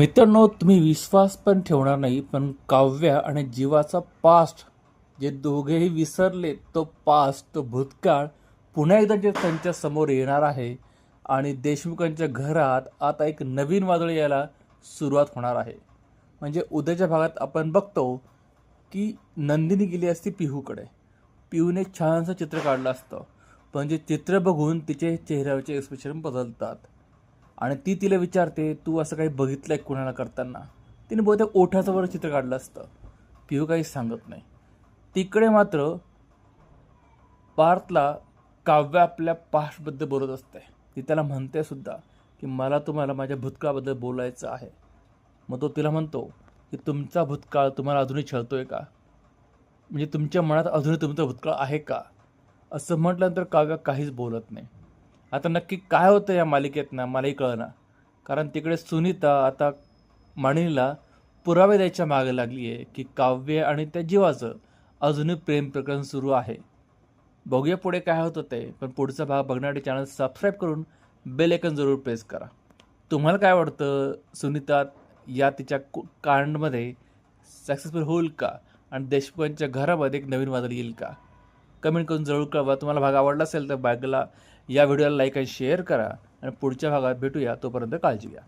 मित्रांनो तुम्ही विश्वास पण ठेवणार नाही पण काव्या आणि जीवाचा पास्ट जे दोघेही विसरले तो पास्ट तो भूतकाळ पुन्हा एकदा जे त्यांच्यासमोर येणार आहे आणि देशमुखांच्या घरात आता एक नवीन वादळ यायला सुरुवात होणार आहे. म्हणजे उद्याच्या भागात आपण बघतो की नंदिनी गेली असती पिहूकडे. पिहूने छानसं चित्र काढलं असतं. पण जे चित्र बघून तिचे चेहऱ्यावरचे एक्सप्रेशन बदलतात. आणि ती तिला विचारते तू असं काही बघितलं आहे कुणाला करताना? तिने बहुतेक ओठाचं वर चित्र काढलं असतं. पिहू काही सांगत नाही. तिकडे मात्र पार्थला काव्य आपल्या पास्टबद्दल बोलत असते ती त्याला म्हणते सुद्धा की मला तुम्हाला माझ्या भूतकाळाबद्दल बोलायचं आहे. मग तो तिला म्हणतो की तुमचा भूतकाळ तुम्हाला अजूनही छळतो आहे का? म्हणजे तुमच्या मनात अजूनही तुमचा भूतकाळ आहे का? असं म्हटल्यानंतर काव्य काहीच बोलत नाही. आता नक्की काय होतं या मालिकेत ना मलाही कळना. कारण तिकडे सुनीता आता माणिनीला पुरावे द्यायच्या मागे लागली आहे की काव्य आणि त्या जीवाचं अजूनही प्रेम प्रकरण सुरू आहे. बघूया पुढे काय होतं ते पण पुढचा भाग बघण्यासाठी चॅनल सबस्क्राईब करून बेल आयकन जरूर प्रेस करा. तुम्हाला काय वाटतं सुनीता या तिच्या कु- कांडमध्ये सक्सेसफुल होईल का? आणि देशमुखांच्या घरामध्ये एक नवीन वादळ येईल का? कमेंट करून जरूर कळवा. तुम्हाला भाग आवडला असेल तर बॅगला या व्हिडिओला लाईक आणि शेअर करा. आणि पुढच्या भागात भेटूया. तोपर्यंत काळजी घ्या.